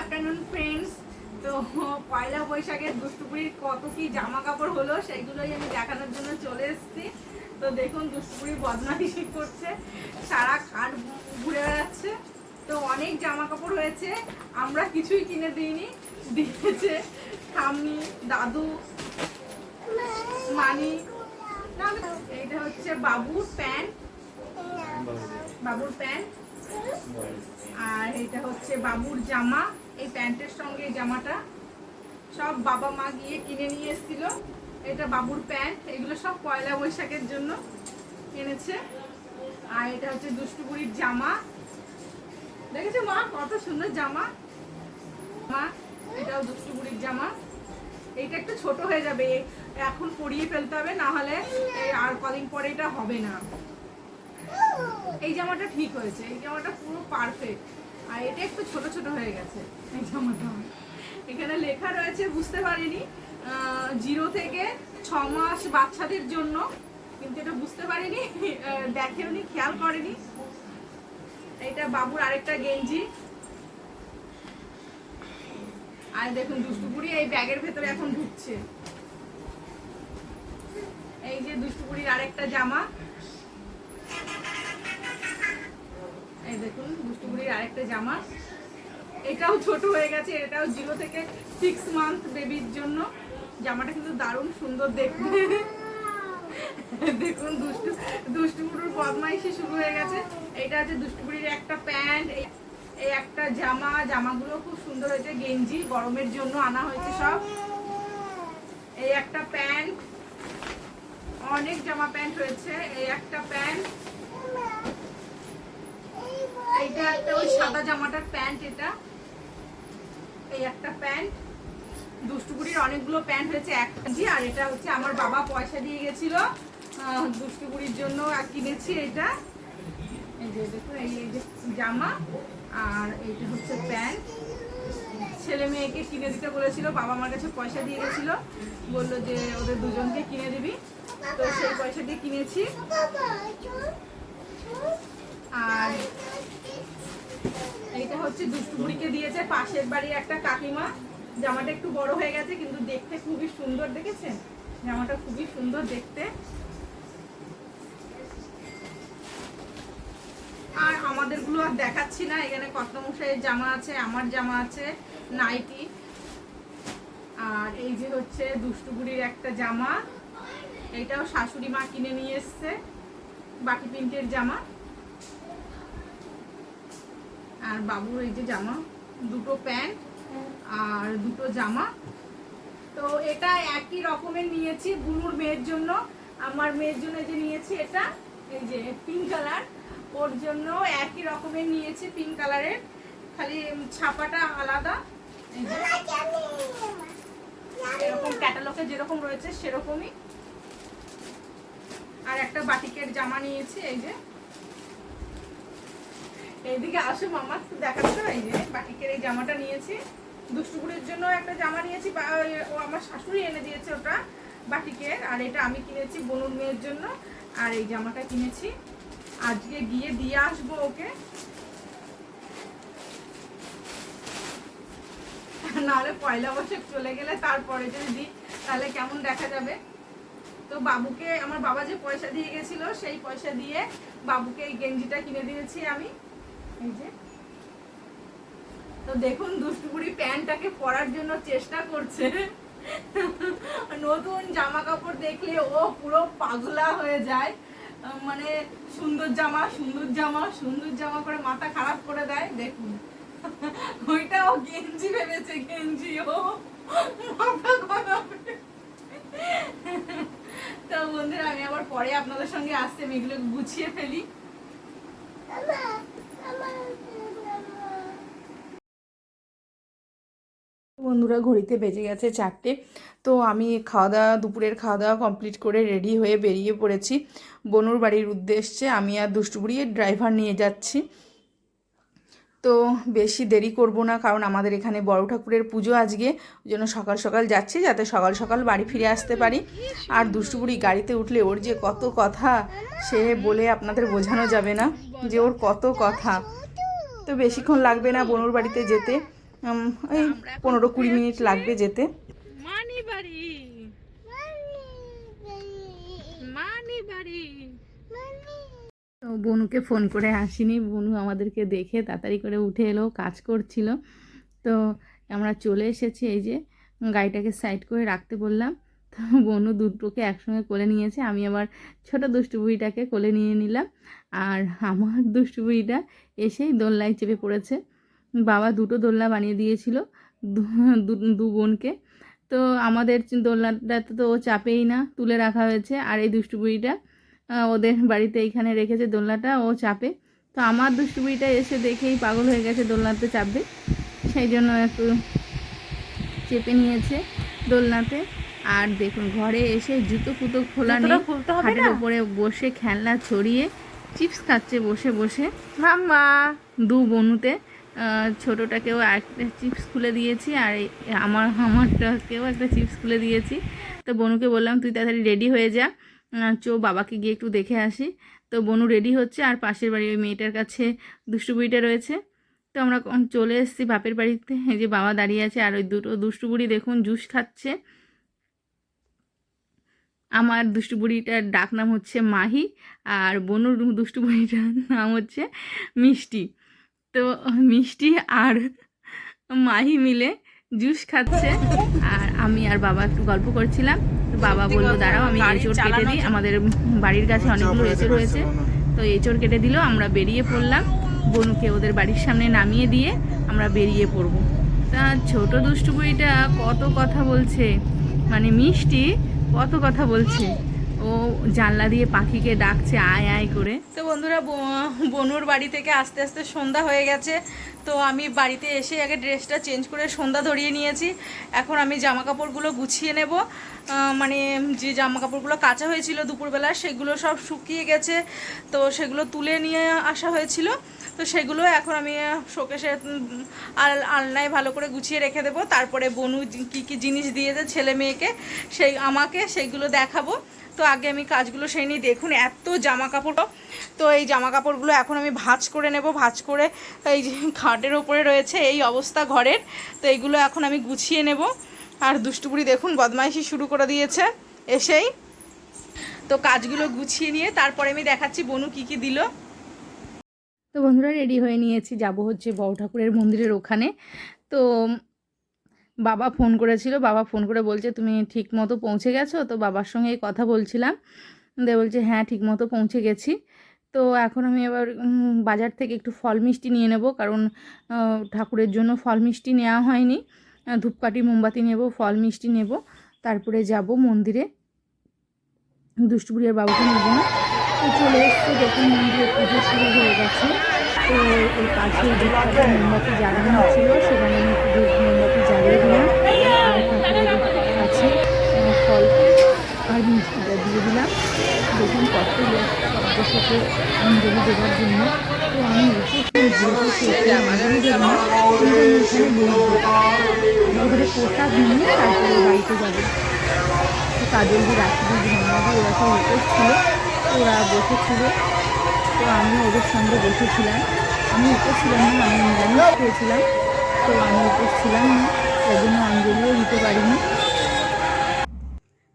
Afternoon friends তো পয়লা বৈশাখের দুষ্টুপুরির কত কি জামা কাপড় হলো সেইগুলোই আমি দেখানোর জন্য চলে এসেছি। তো দেখুন দুষ্টুপুরি বদমাইশি করছে সারা খাট ঘুরে বেড়াচ্ছে। তো অনেক জামা কাপড় হয়েছে আমরা কিছুই কিনে দিইনি। দিয়েছে ঠাম্মি দাদু মানি এইটা হচ্ছে বাবুর প্যান্ট। বাবুর প্যান্ট। আর এটা হচ্ছে বাবুর জামা। এই প্যান্টের সঙ্গে এই জামাটা। সব বাবা মা গিয়ে কিনে নিয়ে এসেছিল। এটা বাবুর প্যান্ট। এগুলো সব পয়লা বৈশাখের জন্য কিনেছে আর এটা হচ্ছে দুষ্টুপুরির জামা। দেখেছ মা, কত সুন্দর জামা। মা, এটাও দুষ্টুপুরির জামা। এইটা একটু ছোট হয়ে যাবে। এখন পরিয়ে ফেলতে হবে, না হলে আর কদিন পরে এটা হবে না। এই জামাটা ঠিক হয়েছে। এই জামাটা পুরো পারফেক্ট আর এটা একটু ছোট ছোট হয়ে গেছে। এখানে লেখা রয়েছে, বুঝতে পারিনি জিরো থেকে ছ মাস বাচ্চাদের জন্য, কিন্তু এটা বুঝতে পারিনি দেখেওনি, খেয়াল করেনি। এটা বাবুর আরেকটা গেঞ্জি। আর দেখুন দুষ্টুপুরি এই ব্যাগের ভেতরে এখন ঢুকছে। এই যে দুষ্টুপুরির আরেকটা জামা। দুষ্টুপুরির জামা। এটাও ছোট হয়ে গেছে, এটাও জিরো থেকে সিক্স মান্থ বেবির জন্য। জামাটা কিন্তু দারুণ সুন্দর দেখতে। দেখুন, দুষ্টু দুষ্টুপুরুর বদমাইশি শুরু হয়ে গেছে। এটা হচ্ছে দুষ্টুপুরির একটা প্যান্ট এই একটা জামা। জামাগুলো খুব সুন্দর হয়েছে, গেঞ্জি, গরমের জন্য আনা হয়েছে সব। এই একটা প্যান্ট, অনেক জামা প্যান্ট হয়েছে, এই একটা প্যান্ট। এইটা একটা সাদা জামাটার প্যান্ট এটা। এই একটা প্যান্ট। দুষ্টুপুরির অনেকগুলো প্যান্ট হয়েছে এক আর এটা হচ্ছে আমার বাবা পয়সা দিয়ে গেছিল। আহ, দুষ্টুপুরির জন্য আর কিনেছি এটা। এই যে এই যে জামা আর এইটা হচ্ছে প্যান্ট। ছেলে মেয়েকে কিনে দিতে বলেছিল বাবা আমার কাছে পয়সা দিয়ে গেছিল। বলল যে ওদের দুজনকে কিনে দিবি। তো সেই পয়সা দিয়ে কিনেছি। আর এইটা হচ্ছে দুষ্টুপুরিকে দিয়েছে পাশের বাড়ির একটা কাকিমা। জামাটা একটু বড় হয়ে গেছে, কিন্তু দেখতে খুবই সুন্দর, দেখেছেন? জামাটা খুবই সুন্দর দেখতে। আর আমাদেরগুলো আর দেখাচ্ছি না, এখানে কত্নমশাইয়ের জামা আছে, আমার জামা আছে, নাইটি। আর এই যে হচ্ছে দুষ্টুপুরির একটা জামা, এইটাও শাশুড়ি মা কিনে নিয়ে এসছে বাটি প্রিন্টের জামা। আর বাবুর এই যে জামা, দুটো প্যান্ট আর দুটো জামা। তো এটা একই রকমের নিয়েছি বুনুর মেয়ের জন্য। আমার মেয়ের জন্য যে নিয়েছি এটা, এই যে পিঙ্ক কালার ওর জন্য একই রকমের নিয়েছি পিঙ্ক কালারের খালি ছাপাটা আলাদা এরকম ক্যাটালগে যেরকম রয়েছে সেরকমই। আর একটা বাটিকের জামা নিয়েছি, এই যে। এইদিকে আসো মামা দেখাচ্ছ এই যে, বাটিকের এই জামাটা নিয়েছি। দুষ্টুপুরের জন্য একটা জামা নিয়েছি ও আমার শাশুড়ি এনে দিয়েছে ওটা বাটিকের, আর এটা আমি কিনেছি বনুর মেয়ের জন্য, আর এই জামাটা কিনেছি। আজকে গিয়ে দিয়ে আসব ওকে। নাহলে পয়লা বৈশাখ চলে গেলে তারপরে যদি দিই, তাহলে কেমন দেখা যাবে? তো বাবুকে, আমার বাবা যে পয়সা দিয়ে গেছিল, সেই পয়সা দিয়ে বাবুকে এই গেঞ্জিটা কিনে দিয়েছি আমি। তো দেখুন, দুষ্টুপুরি প্যান্টটাকে পরার জন্য চেষ্টা করছে। নতুন জামা কাপড় দেখলে ও পুরো পাগলা হয়ে যায়। মানে সুন্দর জামা সুন্দর জামা সুন্দর জামা করে মাথা খারাপ করে দেয়, দেখুন। ওইটা ও গেঞ্জি ভেবেছে, গেঞ্জি ও। মাথা গলাবে তো বন্ধুরা, আমি আবার পরে আপনাদের সঙ্গে আসতে আমি এগুলো গুছিয়ে ফেলি। বন্ধুরা ঘড়িতে বেজে গেছে চারটে। তো আমি খাওয়া দাওয়া দুপুরের খাওয়া দাওয়া কমপ্লিট করে রেডি হয়ে বেরিয়ে পড়েছি। বনুর বাড়ির উদ্দেশ্যে আমি আর দুষ্টুপুরি ড্রাইভার নিয়ে যাচ্ছি। তো বেশি দেরি করব না, কারণ আমাদের এখানে বড় ঠাকুরের পুজো আজকে। ওই জন্য সকাল সকাল যাচ্ছি, যাতে সকাল সকাল বাড়ি ফিরে আসতে পারি। আর দুষ্টুপুরি গাড়িতে উঠলে ওর যে কত কথা, সে বলে আপনাদের বোঝানো যাবে না যে ওর কত কথা। তো বেশিক্ষণ লাগবে না বনুর বাড়িতে যেতে। ওই পনেরো কুড়ি মিনিট লাগবে যেতে। মানি বাড়ি মানি বাড়ি তো বনুকে ফোন করে আসিনি বনু আমাদেরকে দেখে তাড়াতাড়ি করে উঠে এলো কাজ করছিল। তো আমরা চলে এসেছি এই যে গাড়িটাকে সাইড করে রাখতে বললাম। তো বনু দুটোকে একসঙ্গে কোলে নিয়েছে আমি আবার ছোট দুষ্টু বুড়িটাকে কোলে নিয়ে নিলাম। আর আমার দুষ্টু বুড়িটা এসেই দোলনায় চেপে পড়েছে। বাবা দুটো দোলনা বানিয়ে দিয়েছিল দু- বোনকে। তো আমাদের দোলনাটাতে তো ও চাপেই না তুলে রাখা হয়েছে। আর এই দুষ্টু বুড়িটা ওদের বাড়িতে এইখানে রেখেছে দোলনাটা ও চাপে। তো আমার দুষ্টু বুড়িটা এসে দেখেই পাগল হয়ে গেছে দোলনাতে চাপবে। সেই জন্য একটু চেপে নিয়েছে দোলনাতে। আর দেখুন ঘরে এসে জুতো ফুতো খোলা নেই। খাটের উপরে বসে খেলনা ছড়িয়ে চিপস খাচ্ছে বসে বসে। মাম্মা! দু বনুতে ছোটোটাকেও একটা চিপস খুলে দিয়েছি আর আমার আমারটাকেও একটা চিপস খুলে দিয়েছি। তো বনুকে বললাম, তুই তাড়াতাড়ি রেডি হয়ে যা। চো বাবাকে গিয়ে একটু দেখে আসি। তো বনু রেডি হচ্ছে আর পাশের বাড়ির ওই মেয়েটার কাছে দুষ্টু বুড়িটা রয়েছে। তো আমরা চলে এসেছি বাপের বাড়িতে। এই যে বাবা দাঁড়িয়ে আছে আর ওই দুটো দুষ্টু বুড়ি দেখুন, জুস খাচ্ছে। আমার দুষ্টু বুড়িটার ডাক নাম হচ্ছে মাহি আর বনুর দুষ্টু বুড়িটার নাম হচ্ছে মিষ্টি। তো মিষ্টি আর মাহি মিলে জুস খাচ্ছে। আর আমি আর বাবা একটু গল্প করছিলাম। তো বাবা বলল দাঁড়াও আমি এঁচড় কেটে দিই। আমাদের বাড়ির কাছে অনেকগুলো এঁচড় হয়েছে। তো এঁচড় কেটে দিল আমরা বেরিয়ে পড়লাম। বনুকে ওদের বাড়ির সামনে নামিয়ে দিয়ে আমরা বেরিয়ে পড়ব। তা ছোট দুষ্টু বইটা কত কথা বলছে। মানে মিষ্টি কত কথা বলছে। ও জানলা দিয়ে পাখিকে ডাকছে, আয় আয় করে। তো বন্ধুরা বনুর বাড়ি থেকে আস্তে আস্তে সন্ধ্যা হয়ে গেছে। তো আমি বাড়িতে এসে আগে ড্রেসটা চেঞ্জ করে সন্ধ্যা ধরিয়ে নিয়েছি। এখন আমি জামা কাপড়গুলো গুছিয়ে নেব। মানে যে জামা কাপড়গুলো কাঁচা হয়েছিল দুপুরবেলা, সেগুলো সব শুকিয়ে গেছে। তো সেগুলো তুলে নিয়ে আসা হয়েছিল। তো সেগুলো এখন আমি শোকেশে আল, আলনায় ভালো করে গুছিয়ে রেখে দেবো। তারপরে বনু কী কী জিনিস দিয়েছে ছেলে মেয়েকে, সেই আমাকে সেইগুলো দেখাবো। তো আগে আমি কাজগুলো সেই নিয়ে দেখুন, এত জামা কাপড় তো এই জামা কাপড়গুলো এখন আমি ভাঁজ করে নেব। ভাঁজ করে এই যে খাটের ওপরে রয়েছে এই অবস্থা ঘরের। তো এইগুলো এখন আমি গুছিয়ে নেব। আর দুষ্টুপুরি দেখুন, বদমাইশি শুরু করে দিয়েছে এসেই। তো কাজগুলো গুছিয়ে নিয়ে তারপরে আমি দেখাচ্ছি বনু কি কি দিল। তো বন্ধুরা, রেডি হয়ে নিয়েছি। যাব হচ্ছে বড় ঠাকুরের মন্দিরের ওখানে। তো বাবা ফোন করেছিল, বাবা ফোন করে বলছে, তুমি ঠিক মতো পৌঁছে গেছো? তো বাবার সঙ্গে কথা বলছিলাম। দিয়ে বলছে হ্যাঁ ঠিক মতো পৌঁছে গেছি। তো এখন আমি এবার বাজার থেকে একটু ফল মিষ্টি নিয়ে নেব, কারণ ঠাকুরের জন্য ফল মিষ্টি নেওয়া হয়নি। ধূপকাঠি, মোমবাতি নেব, ফল মিষ্টি নেব। তারপরে যাব মন্দিরে। দুষ্টুপুরি আর বাবুকে নেব না তো চলে এসছে, দেখুন মন্দিরে পুজো শুরু হয়ে গেছে। তো এই পাশে ধূপকাঠি মোমবাতি জ্বালানো হচ্ছিল, সেখানে মোমবাতি জ্বালিয়ে দিলাম। আর কাছে ফল আর মিষ্টিটা দিয়ে দিলাম। দেখুন কত বসেছে অঞ্জলি দেওয়ার জন্য। তো আমি অঞ্জলি দেবো ওখানে প্রসাদ নিয়ে তারপরে বাড়িতে যাব। তো কাজল যে রাখি দিয়ে ওরা উপোস ছিল, ওরা বসেছিল। তো আমি ওদের সঙ্গে বসেছিলাম। আমি উপোস ছিলাম না, আমি নিরামিষ খেয়েছিলাম তো আমি উপোস ছিলাম না, তাই জন্য অঞ্জলিও দিতে পারিনি।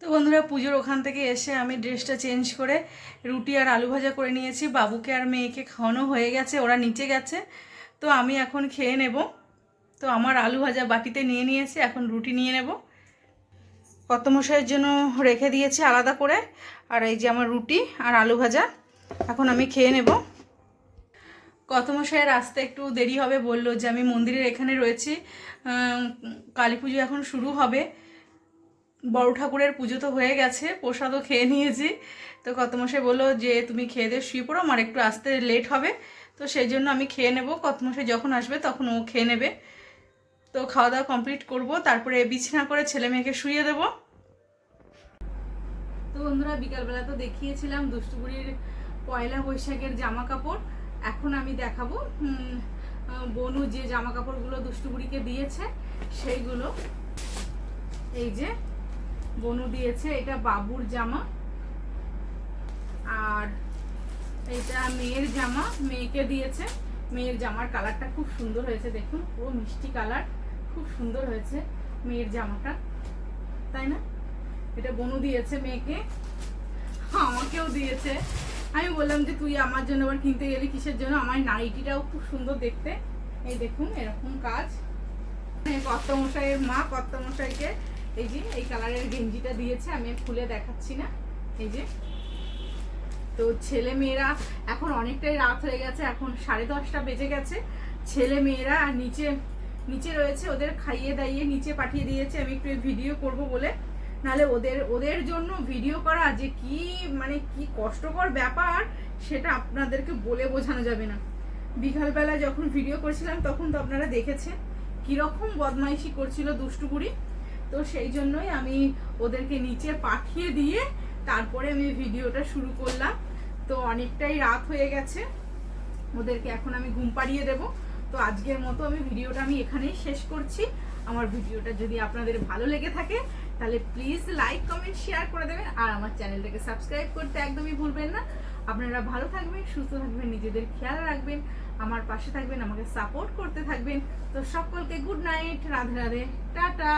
তো বন্ধুরা, পুজোর ওখান থেকে এসে আমি ড্রেসটা চেঞ্জ করে রুটি আর আলু ভাজা করে নিয়েছি। বাবুকে আর মেয়েকে খাওয়ানো হয়ে গেছে, ওরা নিচে গেছে। তো আমি এখন খেয়ে নেব। তো আমার আলু ভাজা বাটিতে নিয়ে নিয়েছি, এখন রুটি নিয়ে নেব। কত মশাইয়ের জন্য রেখে দিয়েছি আলাদা করে, আর এই যে আমার রুটি আর আলু ভাজা, এখন আমি খেয়ে নেব। কত মশাইয়ের আসতে একটু দেরি হবে, বলল যে আমি মন্দিরের এখানে রয়েছি। কালী পুজো এখন শুরু হবে। বড় ঠাকুরের পুজো তো হয়ে গেছে, প্রসাদও খেয়ে নিয়েছি। তো কত মশাই বলল যে, তুমি খেয়ে দিয়ে শুয়ে পড়ো, আমার একটু আসতে লেট হবে। তো সেই জন্য আমি খেয়ে নেব। কত মশাই যখন আসবে তখন ও খেয়ে নেবে। তো খাওয়া দাওয়া কমপ্লিট করব, তারপরে বিছানা করে ছেলে মেয়েকে শুয়ে দেব। তো বন্ধুরা, বিকালবেলা তো দেখিয়েছিলাম দুষ্টুপুরির পয়লা বৈশাখের জামা কাপড় এখন আমি দেখাবো বনু যে জামা কাপড়গুলো দুষ্টুপুরিকে দিয়েছে, সেইগুলো। এই যে বনু দিয়েছে, এটা বাবুর জামা। আর এটা মেয়ের জামা, মেয়েকে দিয়েছে। মেয়ের জামার কালারটা খুব সুন্দর হয়েছে, দেখুন, পুরো মিষ্টি কালার, খুব সুন্দর হয়েছে মেয়ের জামাটা। তাই না? এটা বনু দিয়েছে মেয়েকে, আমাকেও দিয়েছে। আমি বললাম যে তুই আমার জন্য আবার কিনতে গেলি, কিসের জন্য? আমার নাইটিটাও খুব সুন্দর দেখতে। এই দেখুন, এরকম কাজ। কর্তামশাইয়ের মা, কর্তামশাইকে এই যে এই কালারের গেঞ্জিটা দিয়েছে, আমি খুলে দেখাচ্ছি না। এই যে। তো ছেলে মেয়েরা এখন অনেকটাই রাত হয়ে গেছে, এখন সাড়ে দশটা বেজে গেছে। ছেলে মেয়েরা নিচে নিচে রয়েছে, ওদের খাইয়ে দাইয়ে নিচে পাঠিয়ে দিয়েছে। আমি একটু ভিডিও করব বলে নাহলে ওদের ওদের জন্য ভিডিও করা যে কি মানে কি কষ্টকর ব্যাপার, সেটা আপনাদেরকে বলে বোঝানো যাবে না। বিকালবেলা যখন ভিডিও করছিলাম, তখন তো আপনারা দেখেছেন কীরকম বদমাইশি করছিল দুষ্টুকুড়ি তো সেই জন্যই আমি ওদেরকে নিচে পাঠিয়ে দিয়ে তারপরে আমি ভিডিওটা শুরু করলাম। তো অনেকটাই রাত হয়ে গেছে। ওদেরকে এখন আমি ঘুম পাড়িয়ে দেব। তো আজকের মতো আমি ভিডিওটা আমি এখানেই শেষ করছি। আমার ভিডিওটা যদি আপনাদের ভালো লেগে থাকে তাহলে প্লিজ লাইক কমেন্ট শেয়ার করে দেবেন আর আমার চ্যানেলটাকে সাবস্ক্রাইব করতে একদমই ভুলবেন না। আপনারা ভালো থাকবেন, সুস্থ থাকবেন, নিজেদের খেয়াল রাখবেন, আমার পাশে থাকবেন, আমাকে সাপোর্ট করতে থাকবেন। তো সকলকে good night Radhe Radhe, tata.